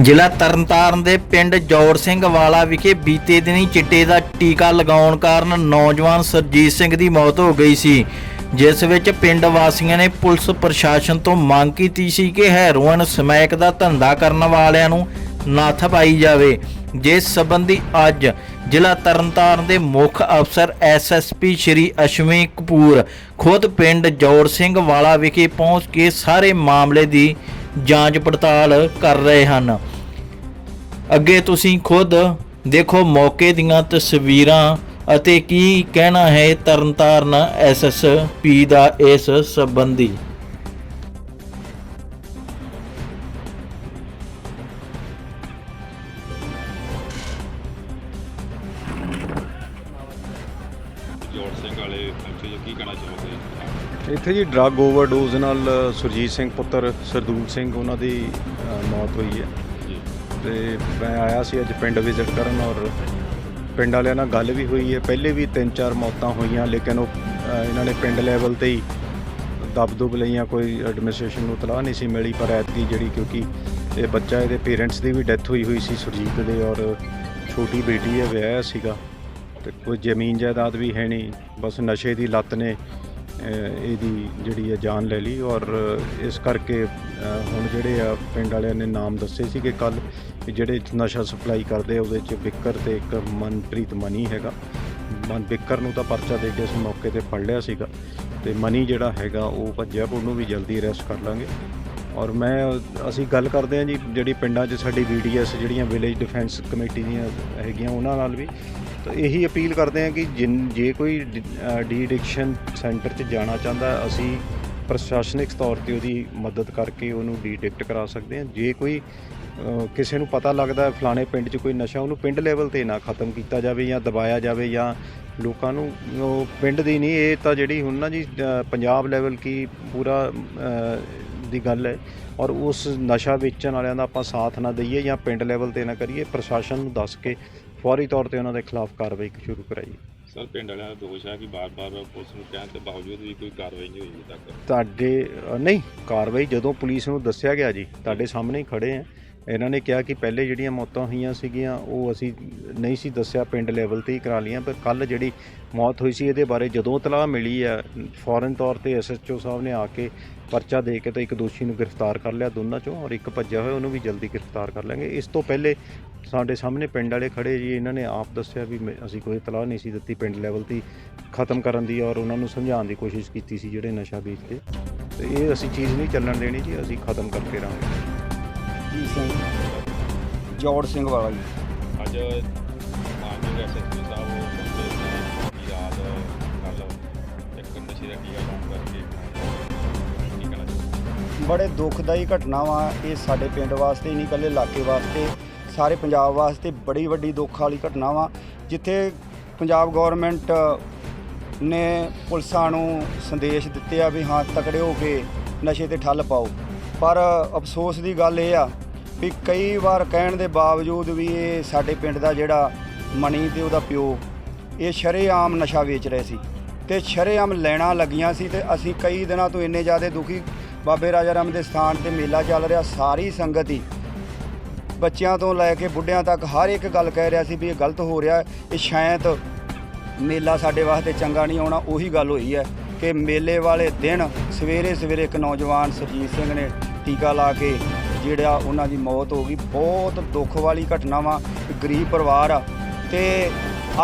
ਜ਼ਿਲ੍ਹਾ ਤਰਨਤਾਰਨ ਦੇ ਪਿੰਡ ਜੌੜ ਸਿੰਘ ਵਾਲਾ ਵਿਖੇ ਬੀਤੇ ਦਿਨੀ ਚਿੱਟੇ ਦਾ ਟੀਕਾ ਲਗਾਉਣ ਕਾਰਨ ਨੌਜਵਾਨ ਸਰਜੀਤ ਸਿੰਘ ਦੀ ਮੌਤ ਹੋ ਗਈ ਸੀ, ਜਿਸ ਵਿੱਚ ਪਿੰਡ ਵਾਸੀਆਂ ਨੇ ਪੁਲਿਸ ਪ੍ਰਸ਼ਾਸਨ ਤੋਂ ਮੰਗ ਕੀਤੀ ਸੀ ਕਿ ਹੈਰੋਇਨ ਸਮੈਕ ਦਾ ਧੰਦਾ ਕਰਨ ਵਾਲਿਆਂ ਨੂੰ ਨੱਥ ਪਾਈ ਜਾਵੇ। ਜਿਸ ਸੰਬੰਧੀ ਅੱਜ ਜ਼ਿਲ੍ਹਾ ਤਰਨਤਾਰਨ ਦੇ ਮੁੱਖ ਅਫਸਰ ਐਸਐਸਪੀ ਸ਼੍ਰੀ ਅਸ਼ਵਨੀ ਕਪੂਰ ਖੁਦ ਪਿੰਡ ਜੌੜ ਸਿੰਘ ਵਾਲਾ ਵਿਖੇ ਪਹੁੰਚ ਕੇ ਸਾਰੇ ਮਾਮਲੇ ਦੀ ਜਾਂਚ ਪੜਤਾਲ ਕਰ ਰਹੇ ਹਨ। ਅੱਗੇ ਤੁਸੀਂ ਖੁਦ ਦੇਖੋ ਮੌਕੇ ਦੀਆਂ ਤਸਵੀਰਾਂ ਅਤੇ ਕੀ ਕਹਿਣਾ ਹੈ ਤਰਨਤਾਰਨ ਐਸਐਸਪੀ ਦਾ ਇਸ ਸੰਬੰਧੀ। ਜੋੜ ਸਿੰਘ ਵਾਲੇ ਪਹੁੰਚੇ ਜੀ ਕੀ ਕਹਿਣਾ ਚਾਹੋਗੇ? ਇੱਥੇ ਜੀ ਡਰੱਗ ਓਵਰਡੋਜ਼ ਨਾਲ ਸੁਰਜੀਤ ਸਿੰਘ ਪੁੱਤਰ ਸਰਦੂਲ ਸਿੰਘ ਉਹਨਾਂ ਦੀ ਅ, ਮੌਤ ਹੋਈ ਹੈ। ਤੇ ਮੈਂ ਆਇਆ ਸੀ ਅੱਜ ਪਿੰਡ ਵਿਜ਼ਿਟ ਕਰਨ ਔਰ ਪਿੰਡ ਵਾਲਿਆਂ ਨਾਲ ਗੱਲ ਵੀ ਹੋਈ ਹੈ। ਪਹਿਲੇ ਵੀ ਤਿੰਨ ਚਾਰ ਮੌਤਾਂ ਹੋਈਆਂ, ਲੇਕਿਨ ਉਹ ਇਹਨਾਂ ਨੇ ਪਿੰਡ ਲੈਵਲ ਤੇ ਹੀ ਦਬਦੁਬ ਲਈਆਂ, ਕੋਈ ਐਡਮਿਨਿਸਟ੍ਰੇਸ਼ਨ ਨੂੰ ਤਲਾਹ ਨਹੀਂ ਸੀ ਮਿਲੀ, ਪਰ ਐਤਕੀ ਜਿਹੜੀ ਕਿਉਂਕਿ ਇਹ ਬੱਚਾ, ਇਹਦੇ ਪੇਰੈਂਟਸ ਦੀ ਵੀ ਡੈਥ ਹੋਈ ਹੋਈ ਸੀ ਸੁਰਜੀਤ ਦੇ ਔਰ ਛੋਟੀ ਬੇਟੀ ਹੈ ਵਿਆਹ ਸੀਗਾ ਤੇ ਕੋਈ ਜ਼ਮੀਨ ਜਾਇਦਾਦ ਵੀ ਹੈ ਨਹੀਂ, ਬਸ ਨਸ਼ੇ ਦੀ ਲੱਤ ਨੇ ਇਹਦੀ ਜਿਹੜੀ ਹੈ ਜਾਨ ਲੈ ਲਈ ਔਰ ਇਸ ਕਰਕੇ ਹੁਣ ਜਿਹੜੇ ਆ ਪਿੰਡ ਵਾਲਿਆਂ ਨੇ ਨਾਮ ਦੱਸੇ ਸੀ ਕਿ ਕੱਲ ਜਿਹੜੇ ਨਸ਼ਾ ਸਪਲਾਈ ਕਰਦੇ ਆ, ਉਹਦੇ ਚ ਬਿੱਕਰ ਤੇ ਇੱਕ ਮਨਪ੍ਰੀਤ ਮਨੀ ਹੈਗਾ। ਮਨ ਬਿੱਕਰ ਨੂੰ ਤਾਂ ਪਰਚਾ ਦੇ ਕੇ ਅਸੀਂ ਮੌਕੇ ਤੇ ਫੜ ਲਿਆ ਸੀਗਾ। ਤੇ ਮਨੀ ਜਿਹੜਾ ਹੈਗਾ, ਉਹ ਭੱਜਿਆ, ਉਹਨੂੰ ਵੀ ਜਲਦੀ ਅਰੈਸਟ ਕਰ ਲਾਂਗੇ। ਔਰ ਮੈਂ, ਅਸੀਂ ਗੱਲ ਕਰਦੇ ਹਾਂ ਜੀ, ਜਿਹੜੀ ਪਿੰਡਾਂ 'ਚ ਸਾਡੀ ਵੀਡੀਐਸ ਜਿਹੜੀਆਂ ਵਿਲੇਜ ਡਿਫੈਂਸ ਕਮੇਟੀ ਦੀਆਂ ਹੈਗੀਆਂ, ਉਹਨਾਂ ਨਾਲ ਵੀ। ਤਾਂ ਇਹੀ ਅਪੀਲ ਕਰਦੇ ਹਾਂ ਕਿ ਜਿਨ, ਜੇ ਕੋਈ ਡੀ ਐਡਿਕਸ਼ਨ ਸੈਂਟਰ 'ਚ ਜਾਣਾ ਚਾਹੁੰਦਾ, ਅਸੀਂ ਪ੍ਰਸ਼ਾਸਨਿਕ ਤੌਰ ਤੇ ਉਹਦੀ ਮਦਦ ਕਰਕੇ ਉਹਨੂੰ ਡੀ ਕਰਾ ਸਕਦੇ ਹਾਂ। ਜੇ ਕੋਈ ਕਿਸੇ ਨੂੰ ਪਤਾ ਲੱਗਦਾ ਹੈ ਫਲਾਣੇ ਪਿੰਡ 'ਚ ਕੋਈ ਨਸ਼ਾ, ਉਹਨੂੰ ਪਿੰਡ ਲੈਵਲ ਤੇ ਨਾ ਖਤਮ ਕੀਤਾ ਜਾਵੇ ਜਾਂ ਦਬਾਇਆ ਜਾਵੇ ਜਾਂ ਲੋਕਾਂ ਨੂੰ, ਉਹ ਪਿੰਡ ਦੀ ਨਹੀਂ, ਇਹ ਤਾਂ ਜਿਹੜੀ ਹੁਣ ਨਾ ਜੀ ਪੰਜਾਬ ਲੈਵਲ ਕੀ ਪੂਰਾ ਦੀ ਗੱਲ ਹੈ ਔਰ ਉਸ ਨਸ਼ਾ ਵੇਚਣ ਵਾਲਿਆਂ ਦਾ ਆਪਾਂ ਸਾਥ ਨਾ ਦਈਏ ਜਾਂ ਪਿੰਡ ਲੈਵਲ ਤੇ ਨਾ ਕਰੀਏ, ਪ੍ਰਸ਼ਾਸਨ ਨੂੰ ਦੱਸ ਕੇ ਫੌਰੀ ਤੌਰ ਤੇ ਉਹਨਾਂ ਦੇ ਖਿਲਾਫ ਕਾਰਵਾਈ ਸ਼ੁਰੂ ਕਰਾਈਏ ਸਰ ਪਿੰਡ ਵਾਲਿਆਂ ਦਾ ਦੋਸ਼ ਹੈ ਕਿ ਬਾਰ-ਬਾਰ ਪੁਲਿਸ ਨੂੰ ਕਹਿਣ ਦੇ ਬਾਵਜੂਦ ਵੀ ਕੋਈ ਕਾਰਵਾਈ ਨਹੀਂ ਹੋਈ ਅਜੇ ਤੱਕ। ਤੁਹਾਡੇ ਅ, ਨਹੀਂ ਕਾਰਵਾਈ ਜਦੋਂ ਪੁਲਿਸ ਨੂੰ ਦੱਸਿਆ ਗਿਆ ਜੀ ਤੁਹਾਡੇ ਸਾਹਮਣੇ ਹੀ ਖੜੇ ਆ। ਇਹਨਾਂ ਨੇ ਕਿਹਾ ਕਿ ਪਹਿਲੇ ਜਿਹੜੀਆਂ ਮੌਤਾਂ ਹੋਈਆਂ ਸੀਗੀਆਂ ਉਹ ਅਸੀਂ ਨਹੀਂ ਸੀ ਦੱਸਿਆ ਪਿੰਡ ਲੈਵਲ ਤੇ ਹੀ ਕਰਾ ਲਈਆਂ ਪਰ ਕੱਲ ਜਿਹੜੀ ਮੌਤ ਹੋਈ ਸੀ ਇਹਦੇ ਬਾਰੇ ਜਦੋਂ ਤਲਾਹ ਮਿਲੀ ਆ ਫੌਰਨ ਤੌਰ ਤੇ ਐਸਐਚਓ ਸਾਹਿਬ ਨੇ ਆ ਕੇ ਪਰਚਾ ਦੇ ਕੇ ਤਾਂ ਇੱਕ ਦੋਸ਼ੀ ਨੂੰ ਗ੍ਰਿਫਤਾਰ ਕਰ ਲਿਆ ਦੋਨਾਂ ਚੋਂ ਔਰ ਇੱਕ ਭੱਜਿਆ ਹੋਇਆ ਉਹਨੂੰ ਵੀ ਜਲਦੀ ਗ੍ਰਿਫਤਾਰ ਕਰ ਲਾਂਗੇ। ਇਸ ਤੋਂ ਪਹਿਲੇ ਸਾਡੇ ਸਾਹਮਣੇ ਪਿੰਡ ਵਾਲੇ ਖੜੇ ਜੀ ਇਹਨਾਂ ਨੇ ਆਪ ਦੱਸਿਆ ਵੀ ਮੈਂ- ਅਸੀਂ ਕੋਈ ਤਲਾਹ ਨਹੀਂ ਸੀ ਦਿੱਤੀ ਪਿੰਡ ਲੈਵਲ ਤੇ ਖਤਮ ਕਰਨ ਦੀ ਔਰ ਉਹਨਾਂ ਨੂੰ ਸਮਝਾਉਣ ਦੀ ਕੋਸ਼ਿਸ਼ ਕੀਤੀ ਸੀ ਜਿਹੜੇ ਨਸ਼ਾ ਵੇਚਦੇ। ਤੇ ਇਹ ਅਸੀਂ ਚੀਜ਼ ਨਹੀਂ ਚੱਲਣ ਦੇਣੀ ਜੀ ਅਸੀਂ ਖਤਮ ਕਰਕੇ ਰਹਾਂਗੇ। ਜੋੜ ਸਿੰਘ ਵਾਲਾ ਜੀ। ਅੱਜ ਮਾਨਯੋਗ ਐਸਐਸਪੀ ਸਾਹਿਬ ਉਹ ਸੀ ਕਿ ਰਾਤ ਕੱਲ ਇੱਕ ਨਸ਼ੇ ਦਾ ਟੀਕਾ ਲਾਉਣ ਬੜੇ ਦੁਖਦਾਈ ਘਟਨਾ ਵਾ। ਇਹ ਸਾਡੇ ਪਿੰਡ ਵਾਸਤੇ ਨਹੀਂ, ਇਕੱਲੇ ਇਲਾਕੇ ਵਾਸਤੇ। ਸਾਰੇ ਪੰਜਾਬ ਵਾਸਤੇ ਬੜੀ ਵੱਡੀ ਦੁੱਖ ਵਾਲੀ ਘਟਨਾ ਵਾ। ਜਿੱਥੇ ਪੰਜਾਬ ਗਵਰਨਮੈਂਟ ਨੇ ਪੁਲਿਸਾਂ ਨੂੰ ਸੰਦੇਸ਼ ਦਿੱਤੇ ਆ ਵੀ ਹਾਂ, ਤਕੜੇ ਹੋ ਕੇ ਨਸ਼ੇ ਤੇ ਠੱਲ ਪਾਓ। ਪਰ ਅਫਸੋਸ ਦੀ ਗੱਲ ਇਹ ਆ ਵੀ ਕਈ ਵਾਰ ਕਹਿਣ ਦੇ ਬਾਵਜੂਦ ਵੀ ਇਹ ਸਾਡੇ ਪਿੰਡ ਦਾ ਜਿਹੜਾ ਮਣੀ ਤੇ ਉਹਦਾ ਪਿਓ, ਇਹ ਸ਼ਰੇਆਮ ਨਸ਼ਾ ਵੇਚ ਰਹੇ ਸੀ। ਤੇ ਸ਼ਰੇਆਮ ਲੈਣਾ ਲੱਗੀਆਂ ਸੀ ਤੇ ਅਸੀਂ ਕਈ ਦਿਨਾਂ ਤੋਂ ਇੰਨੇ ਜ਼ਿਆਦਾ ਦੁਖੀ ਬਾਬੇ ਰਾਜਾ ਰਾਮ ਦੇ ਸਥਾਨ ਤੇ ਮੇਲਾ ਚੱਲ ਰਿਹਾ, ਸਾਰੀ ਸੰਗਤ ਹੀ। ਬੱਚਿਆਂ ਤੋਂ ਲੈ ਕੇ ਬੁੱਢਿਆਂ ਤੱਕ ਹਰ ਇੱਕ ਗੱਲ ਕਹਿ ਰਿਹਾ ਸੀ ਵੀ ਇਹ ਗਲਤ ਹੋ ਰਿਹਾ, ਇਹ ਸ਼ਾਇਦ ਮੇਲਾ ਸਾਡੇ ਵਾਸਤੇ ਚੰਗਾ ਨਹੀਂ ਆਉਣਾ, ਉਹੀ ਗੱਲ ਹੋਈ ਹੈ ਕਿ ਮੇਲੇ ਵਾਲੇ ਦਿਨ ਸਵੇਰੇ ਸਵੇਰੇ ਇੱਕ ਨੌਜਵਾਨ ਸਰਜੀਤ ਸਿੰਘ ਨੇ ਟੀਕਾ ਲਾ ਕੇ ਜਿਹੜਾ ਉਹਨਾਂ ਦੀ ਮੌਤ ਹੋ ਗਈ। ਬਹੁਤ ਦੁੱਖ ਵਾਲੀ ਘਟਨਾ ਵਾ, ਗਰੀਬ ਪਰਿਵਾਰ ਆ। ਤੇ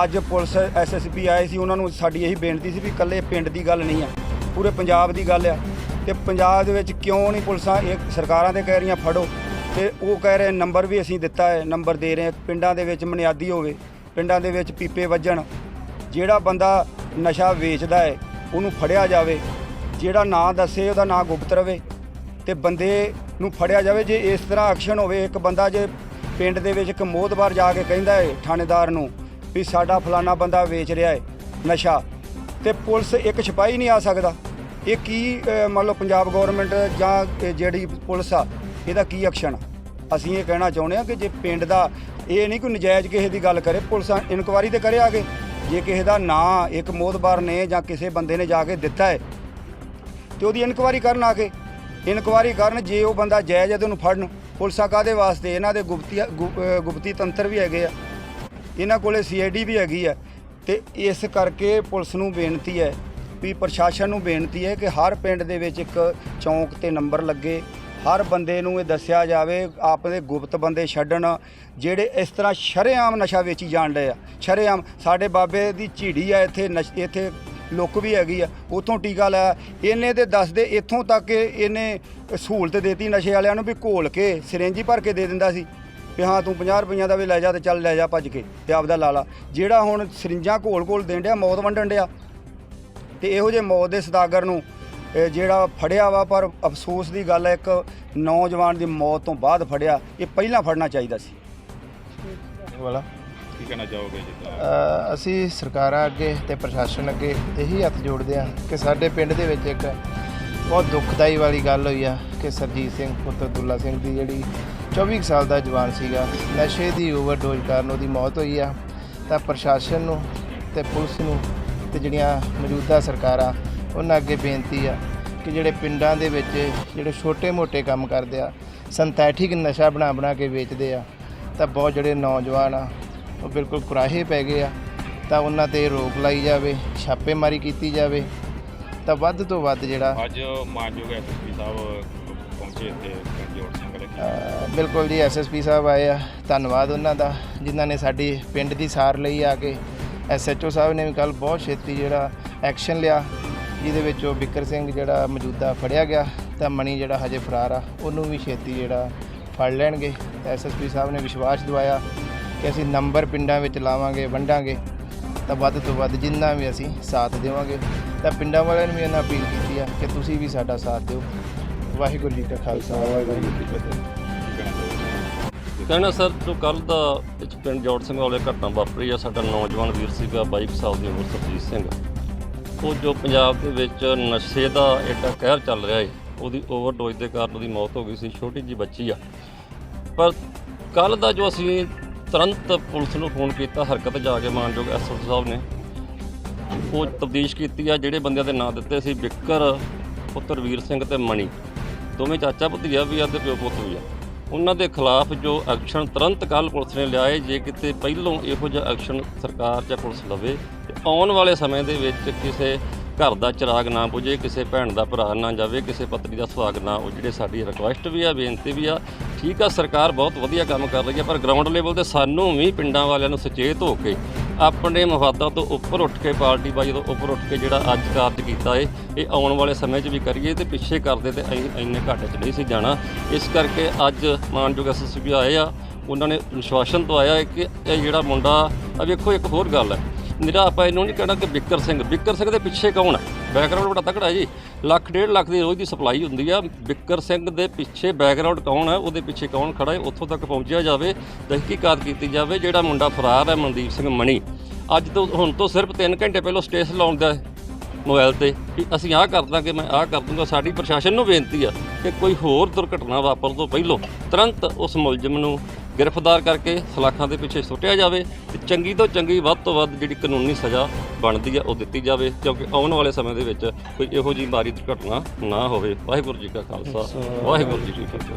ਅੱਜ ਪੁਲਿਸ ਐਸਐਸਪੀ ਆਏ ਸੀ, ਉਹਨਾਂ ਨੂੰ ਸਾਡੀ ਇਹੀ ਬੇਨਤੀ ਸੀ ਵੀ ਇਕੱਲੇ ਪਿੰਡ ਦੀ ਗੱਲ ਨਹੀਂ ਆ, ਪੂਰੇ ਪੰਜਾਬ ਦੀ ਗੱਲ ਆ। ਤੇ ਪੰਜਾਬ ਦੇ ਵਿੱਚ ਕਿਉਂ ਨਹੀਂ ਪੁਲਿਸਾਂ ਇਹ ਸਰਕਾਰਾਂ ਤੇ ਕਹਿ ਰਹੀਆਂ ਫੜੋ? ਤੇ ਉਹ ਕਹਿ ਰਹੇ ਨੰਬਰ ਵੀ ਅਸੀਂ ਦਿੱਤਾ ਹੈ, ਨੰਬਰ ਦੇ ਰਹੇ ਪਿੰਡਾਂ ਦੇ ਵਿੱਚ ਮਨਿਆਦੀ ਹੋਵੇ, ਪਿੰਡਾਂ ਦੇ ਵਿੱਚ ਪੀਪੇ ਵੱਜਣ, ਜਿਹੜਾ ਬੰਦਾ ਨਸ਼ਾ ਵੇਚਦਾ ਹੈ, ਉਹਨੂੰ ਫੜਿਆ ਜਾਵੇ। ਜਿਹੜਾ ਨਾਂ ਦੱਸੇ, ਉਹਦਾ ਨਾਂ ਗੁਪਤ ਰਵੇ। ਤੇ ਬੰਦੇ ਨੂੰ ਫੜਿਆ ਜਾਵੇ, ਜੇ ਇਸ ਤਰ੍ਹਾਂ ਐਕਸ਼ਨ ਹੋਵੇ, ਇੱਕ ਬੰਦਾ ਜੇ ਪਿੰਡ ਦੇ ਵਿੱਚ ਇੱਕ ਮੋਹਤਬਾਰ ਜਾ ਕੇ ਕਹਿੰਦਾ ਹੈ ਥਾਣੇਦਾਰ ਨੂੰ ਵੀ ਸਾਡਾ ਫਲਾਣਾ ਬੰਦਾ ਵੇਚ ਰਿਹਾ ਹੈ ਨਸ਼ਾ, ਤੇ ਪੁਲਿਸ ਇੱਕ ਸਿਪਾਹੀ ਨਹੀਂ ਆ ਸਕਦਾ। ਇਹ ਕੀ ਅਹ, ਮੰਨ ਲਓ ਪੰਜਾਬ ਗਵਰਨਮੈਂਟ ਜਾਂ ਇਹ ਜਿਹੜੀ ਪੁਲਿਸ ਆ ਇਹਦਾ ਕੀ ਐਕਸ਼ਨ ਆ? ਅਸੀਂ ਇਹ ਕਹਿਣਾ ਚਾਹੁੰਦੇ ਆ ਕਿ ਜੇ ਪਿੰਡ ਦਾ ਇਹ ਨਹੀਂ ਕੋਈ ਨਜਾਇਜ਼ ਕਿਸੇ ਦੀ ਗੱਲ ਕਰੇ ਪੁਲਿਸ ਇਨਕੁਆਇਰੀ ਤੇ ਕਰੇ ਆਗੇ। ਜੇ ਕਿਸੇ ਦਾ ਨਾਂ ਇੱਕ ਮੋਹਤਬਾਰ ਨੇ ਜਾਂ ਕਿਸੇ ਬੰਦੇ ਨੇ ਜਾ ਕੇ ਦਿੱਤਾ ਹੈ ਤੇ ਉਹਦੀ ਇਨਕੁਆਇਰੀ ਕਰਨ ਆ ਕੇ ਇਨਕੁਆਇਰੀ ਕਰਨ ਜੇ ਉਹ ਬੰਦਾ ਜਾਇਜ਼ ਹੈ ਤੇ ਉਹਨੂੰ ਫੜਨ। ਪੁਲਿਸਾਂ ਕਾਦੇ ਵਾਸਤੇ? ਇਹਨਾਂ ਦੇ ਗੁਪਤੀ ਗੁ- ਅਹ ਗੁਪਤੀ ਤੰਤਰ ਵੀ ਹੈਗੇ ਆ। ਇਹਨਾਂ ਕੋਲੇ ਸੀਆਈਡੀ ਵੀ ਹੈਗੀ ਆ। ਤੇ ਇਸ ਕਰਕੇ ਪੁਲਿਸ ਨੂੰ ਬੇਨਤੀ ਹੈ ਵੀ ਪ੍ਰਸ਼ਾਸਨ ਨੂੰ ਬੇਨਤੀ ਹੈ ਕਿ ਹਰ ਪਿੰਡ ਦੇ ਵਿੱਚ ਇੱਕ ਚੌਂਕ ਤੇ ਨੰਬਰ ਲੱਗੇ। ਹਰ ਬੰਦੇ ਨੂੰ ਇਹ ਦੱਸਿਆ ਜਾਵੇ ਆਪਣੇ ਗੁਪਤ ਬੰਦੇ ਛੱਡਣ, ਜਿਹੜੇ ਇਸ ਤਰ੍ਹਾਂ ਸ਼ਰੇਆਮ ਨਸ਼ਾ ਵੇਚੀ ਜਾਣ ਡਏ ਆ। ਸ਼ਰੇਆਮ ਸਾਡੇ ਬਾਬੇ ਦੀ ਝੀੜੀ ਆ, ਇੱਥੇ ਨਸ਼- ਇੱਥੇ ਲੁੱਕ ਵੀ ਹੈਗੀ ਆ, ਉਥੋਂ ਟੀਕਾ ਲਾਇਆ ਇਹਨੇ ਤੇ ਦੱਸਦੇ, ਇੱਥੋਂ ਤੱਕ ਇਹਨੇ ਸਹੂਲਤ ਦੇਤੀ ਨਸ਼ੇ ਵਾਲਿਆਂ ਨੂੰ ਵੀ ਘੋਲ ਕੇ, ਸਿਰੰਜੀ ਭਰ ਕੇ ਦੇ ਦਿੰਦਾ ਸੀ। ਵੀ ਹਾਂ, ਤੂੰ 50 ਰੁਪਈਆਂ ਦਾ ਵੀ ਲੈ ਜਾ ਤੇ ਚੱਲ, ਲੈ ਜਾ, ਭੱਜ ਕੇ ਤੇ ਆਪਦਾ ਲਾ ਲਾ। ਜਿਹੜਾ ਹੁਣ ਸਰਿੰਜਾਂ ਘੋਲ ਘੋਲ ਦੇਣ ਡਿਆ, ਮੌਤ ਵੰਡਣ ਡਿਆ ਤੇ ਇਹੋ ਜਿਹੇ ਮੌਤ ਦੇ ਸਦਾਗਰ ਨੂੰ ਇਹ ਜਿਹੜਾ ਫੜਿਆ ਵਾ ਪਰ ਅਫਸੋਸ ਦੀ ਗੱਲ ਹੈ ਇੱਕ ਨੌਜਵਾਨ ਦੀ ਮੌਤ ਤੋਂ ਬਾਅਦ ਫੜਿਆ ਇਹ ਪਹਿਲਾਂ ਫੜਨਾ ਚਾਹੀਦਾ ਸੀ। ਵਾਲਾ। ਕੀ ਕਹਿਣਾ ਚਾਹੋਗੇ ਜਿੱਦਾਂ ਅ, ਅਸੀਂ ਸਰਕਾਰਾਂ ਅੱਗੇ ਤੇ ਪ੍ਰਸ਼ਾਸਨ ਅੱਗੇ ਇਹੀ ਹੱਥ ਜੋੜਦੇ ਹਾਂ ਕਿ ਸਾਡੇ ਪਿੰਡ ਦੇ ਵਿੱਚ ਇੱਕ ਬਹੁਤ ਦੁਖਦਾਈ ਵਾਲੀ ਗੱਲ ਹੋਈ ਆ ਕਿ ਸਰਜੀਤ ਸਿੰਘ ਪੁੱਤਰ ਦੁੱਲਾ ਸਿੰਘ ਦੀ ਜਿਹੜੀ 24 ਕੁ ਸਾਲ ਦਾ ਜਵਾਨ ਸੀਗਾ ਨਸ਼ੇ ਦੀ ਓਵਰਡੋਜ਼ ਕਾਰਨ ਉਹਦੀ ਮੌਤ ਹੋਈ ਆ। ਤਾਂ ਪ੍ਰਸ਼ਾਸਨ ਨੂੰ ਤੇ ਪੁਲਿਸ ਨੂੰ ਤੇ ਜਿਹੜੀਆਂ ਮੌਜੂਦਾ ਸਰਕਾਰਾਂ ਉਹਨਾਂ ਅੱਗੇ ਬੇਨਤੀ ਆ ਕਿ ਜਿਹੜੇ ਪਿੰਡਾਂ ਦੇ ਵਿੱਚ ਜਿਹੜੇ ਛੋਟੇ-ਮੋਟੇ ਕੰਮ ਕਰਦੇ ਆ ਸਿੰਥੈਟਿਕ ਨਸ਼ਾ ਬਣਾ ਬਣਾ ਕੇ ਵੇਚਦੇ ਆ ਤਾਂ ਬਹੁਤ ਜਿਹੜੇ ਨੌਜਵਾਨ ਆ ਉਹ ਬਿਲਕੁਲ ਕੁਰਾਹੇ ਪੈ ਗਏ ਆ ਤਾਂ ਉਹਨਾਂ ਤੇ ਰੋਕ ਲਾਈ ਜਾਵੇ ਛਾਪੇਮਾਰੀ ਕੀਤੀ ਜਾਵੇ ਤਾਂ ਵੱਧ ਤੋਂ ਵੱਧ ਜਿਹੜਾ ਅੱਜ ਮਾਨਯੋਗ ਐਸਐਸਪੀ ਸਾਹਿਬ ਪਹੁੰਚੇ ਪਿੰਡ ਜੋੜ ਸਿੰਘ ਬਿਲਕੁਲ ਜੀ ਐਸਐਸਪੀ ਸਾਹਿਬ ਆਏ ਆ ਧੰਨਵਾਦ ਉਹਨਾਂ ਦਾ ਜਿਨ੍ਹਾਂ ਨੇ ਸਾਡੀ ਪਿੰਡ ਦੀ ਸਾਰ ਲਈ ਆ ਕੇ ਐਸਐਚਓ ਸਾਹਿਬ ਨੇ ਵੀ ਕੱਲ ਬਹੁਤ ਛੇਤੀ ਜਿਹੜਾ ਐਕਸ਼ਨ ਲਿਆ, ਜਿਹਦੇ ਵਿੱਚ ਉਹ ਬਿੱਕਰ ਸਿੰਘ ਜਿਹੜਾ ਮੌਜੂਦਾ ਫੜਿਆ ਗਿਆ, ਤਾਂ ਮਣੀ ਜਿਹੜਾ ਹਜੇ ਫਰਾਰ ਆ, ਉਹਨੂੰ ਵੀ ਛੇਤੀ ਜਿਹੜਾ ਫੜ ਲੈਣਗੇ। ਤਾਂ ਐਸਐਸਪੀ ਸਾਹਿਬ ਨੇ ਵਿਸ਼ਵਾਸ ਦਿਵਾਇਆ ਕਿ ਅਸੀਂ ਨੰਬਰ ਪਿੰਡਾਂ ਵਿੱਚ ਲਾਵਾਂਗੇ, ਵੰਡਾਂਗੇ, ਤਾਂ ਵੱਧ ਤੋਂ ਵੱਧ ਜਿੰਨਾ ਵੀ ਅਸੀਂ ਸਾਥ ਦੇਵਾਂਗੇ। ਤਾਂ ਪਿੰਡਾਂ ਵਾਲਿਆਂ ਨੂੰ ਵੀ ਇਹਨਾਂ ਅਪੀਲ ਕੀਤੀ ਆ ਕਿ ਤੁਸੀਂ ਵੀ ਸਾਡਾ ਸਾਥ ਦਿਓ। ਵਾਹਿਗੁਰੂ ਜੀ ਕਾ ਖਾਲਸਾ। ਵਾਹਿਗੁਰੂ ਜੀ ਕੀ ਫਤਿਹ। ਕਹਿਣਾ ਸਰ, ਜੋ ਕੱਲ ਦਾ ਇਸ ਪਿੰਡ ਜੋੜ ਸਿੰਘ ਵਾਲੇ ਘਟਨਾ ਵਾਪਰੀ ਆ, ਸਾਡਾ ਨੌਜਵਾਨ ਵੀਰ ਸੀਗਾ 22 ਕੁ ਸਾਲ ਦੀ ਉਮਰ ਸਰਜੀਤ ਸਿੰਘ। ਉਹ ਜੋ ਪੰਜਾਬ ਦੇ ਵਿੱਚ ਨਸ਼ੇ ਦਾ ਐਡਾ ਕਹਿਰ ਚੱਲ ਰਿਹਾ ਏ, ਉਹਦੀ ਓਵਰਡੋਜ਼ ਦੇ ਕਾਰਨ ਉਹਦੀ ਮੌਤ ਹੋ ਗਈ ਸੀ, ਛੋਟੀ ਜੀ ਬੱਚੀ ਆ। ਪਰ ਕੱਲ ਦਾ ਜੋ ਅਸੀਂ ਤੁਰੰਤ ਪੁਲਿਸ ਨੂੰ ਫੋਨ ਕੀਤਾ, ਹਰਕਤ ਜਾ ਕੇ ਮਾਨਯੋਗ ਐਸਐਸ ਸਾਹਿਬ ਨੇ, ਉਹ ਤਬਦੀਸ਼ ਕੀਤੀ ਆ, ਜਿਹੜੇ ਬੰਦਿਆਂ ਦੇ ਨਾਂ ਦਿੱਤੇ ਸੀ ਬਿੱਕਰ, ਪੁੱਤਰ ਵੀਰ ਸਿੰਘ ਤੇ ਮਣੀ। ਦੋਵੇਂ ਚਾਚਾ ਭਤੀਆ ਵੀ ਆ ਤੇ ਪਿਓ ਪੁੱਤ ਵੀ ਆ। ਉਹਨਾਂ ਦੇ ਖਿਲਾਫ ਜੋ ਐਕਸ਼ਨ ਤੁਰੰਤ ਕੱਲ ਪੁਲਿਸ ਨੇ ਲਿਆਏ ਜੇ ਕਿਤੇ ਪਹਿਲੋਂ ਇਹੋ ਜਿਹਾ ਐਕਸ਼ਨ ਸਰਕਾਰ ਜਾਂ ਪੁਲਿਸ ਲਵੇ, ਤੇ ਆਉਣ ਵਾਲੇ ਸਮੇਂ ਦੇ ਵਿੱਚ ਕਿਸੇ ਘਰ ਦਾ ਚਿਰਾਗ ਨਾ ਬੁਝੇ, ਕਿਸੇ ਭੈਣ ਦਾ ਭਰਾ ਨਾ ਜਾਵੇ, ਕਿਸੇ ਪਤਨੀ ਦਾ ਸੁਹਾਗ ਨਾ ਉਹ ਜਿਹੜੇ ਸਾਡੀ ਰਿਕੁਐਸਟ ਵੀ ਆ, ਬੇਨਤੀ ਵੀ ਆ, ਠੀਕ ਆ, ਸਰਕਾਰ ਬਹੁਤ ਵਧੀਆ ਕੰਮ ਕਰ ਰਹੀ ਆ ਪਰ ਗਰਾਊਂਡ ਲੈਵਲ ਤੇ ਸਾਨੂੰ ਵੀ ਪਿੰਡਾਂ ਵਾਲਿਆਂ ਨੂੰ ਸੁਚੇਤ ਹੋ ਕੇ ਆਪਣੇ ਮਫਾਦਾਂ ਤੋਂ ਉੱਪਰ ਉੱਠ ਕੇ ਪਾਰਟੀ ਬਾਜੀ ਤੋਂ ਉੱਪਰ ਉੱਠ ਕੇ ਜਿਹੜਾ ਅੱਜ ਕਾਰਜ ਕੀਤਾ ਏ, ਇਹ ਆਉਣ ਵਾਲੇ ਸਮੇਂ 'ਚ ਵੀ ਕਰੀਏ ਤੇ ਪਿੱਛੇ ਕਰਦੇ ਤੇ ਅਸੀਂ ਇੰਨੇ ਘਾਟੇ 'ਚ ਨਹੀਂ ਸੀ ਜਾਣਾ। ਇਸ ਕਰਕੇ ਅੱਜ ਮਾਨਯੋਗ ਐਸਐਸਪੀ ਆਏ ਆ, ਉਹਨਾਂ ਨੇ ਵਿਸ਼ਵਾਸਨ ਤੋਂ ਆਇਆ ਕਿ ਇਹ ਜਿਹੜਾ ਮੁੰਡਾ, ਆ ਵੇਖੋ ਇੱਕ ਹੋਰ ਗੱਲ ਹੈ। ਮੇਰਾ ਆਪਾਂ ਇਹਨੂੰ ਨਹੀਂ ਕਹਿਣਾ ਕਿ ਬਿੱਕਰ ਸਿੰਘ। ਬਿੱਕਰ ਸਿੰਘ ਦੇ ਪਿੱਛੇ ਕੌਣ ਹੈ? ਬੈਕਗ੍ਰਾਉਂਡ ਬੜਾ ਤਕੜਾ ਹੈ ਜੀ। ਲੱਖ ਡੇਢ ਲੱਖ ਦੀ ਰੋਜ਼ ਦੀ ਸਪਲਾਈ ਹੁੰਦੀ ਆ। ਬਿੱਕਰ ਸਿੰਘ ਦੇ ਪਿੱਛੇ ਬੈਕਗ੍ਰਾਉਂਡ ਕੌਣ ਹੈ? ਉਹਦੇ ਪਿੱਛੇ ਕੌਣ ਖੜਾ ਹੈ? ਉੱਥੋਂ ਤੱਕ ਪਹੁੰਚਿਆ ਜਾਵੇ, ਤਹਿਕੀਕਾਤ ਕੀਤੀ ਜਾਵੇ, ਜਿਹੜਾ ਮੁੰਡਾ ਫਰਾਰ ਹੈ ਮਨਦੀਪ ਸਿੰਘ ਮਣੀ। ਅੱਜ ਤੋਂ, ਹੁਣ ਤੋਂ ਸਿਰਫ 3 ਘੰਟੇ ਪਹਿਲਾਂ ਸਟੇਸ ਲਾਉਂਦਾ ਹੈ ਮੋਬਾਈਲ ਤੇ ਵੀ ਅਸੀਂ ਆਹ ਕਰ ਦਾਂਗੇ, ਮੈਂ ਆਹ ਕਰ ਦੂੰਗਾ। ਸਾਡੀ ਪ੍ਰਸ਼ਾਸਨ ਨੂੰ ਬੇਨਤੀ ਆ ਕਿ ਕੋਈ ਹੋਰ ਦੁਰਘਟਨਾ ਵਾਪਰ ਤੋਂ ਪਹਿਲਾਂ ਤੁਰੰਤ ਉਸ ਮੁਲਜ਼ਮ ਨੂੰ ਗ੍ਰਿਫਤਾਰ ਕਰਕੇ ਸਲਾਖਾਂ ਦੇ ਪਿੱਛੇ ਸੁੱਟਿਆ ਜਾਵੇ ਤੇ ਚੰਗੀ ਤੋਂ ਚੰਗੀ ਵੱਧ ਤੋਂ ਵੱਧ ਜਿਹੜੀ ਕਾਨੂੰਨੀ ਸਜ਼ਾ ਬਣਦੀ ਆ ਉਹ ਦਿੱਤੀ ਜਾਵੇ, ਕਿਉਂਕਿ ਆਉਣ ਵਾਲੇ ਸਮੇਂ ਦੇ ਵਿੱਚ ਕੋਈ ਇਹੋ ਜਿਹੀ ਮਾਰੀ ਦੁਰਘਟਨਾ ਨਾ ਹੋਵੇ। ਵਾਹਿਗੁਰੂ ਜੀ ਕਾ ਖਾਲਸਾ, ਵਾਹਿਗੁਰੂ ਜੀ ਕੀ ਫਤਿਹ।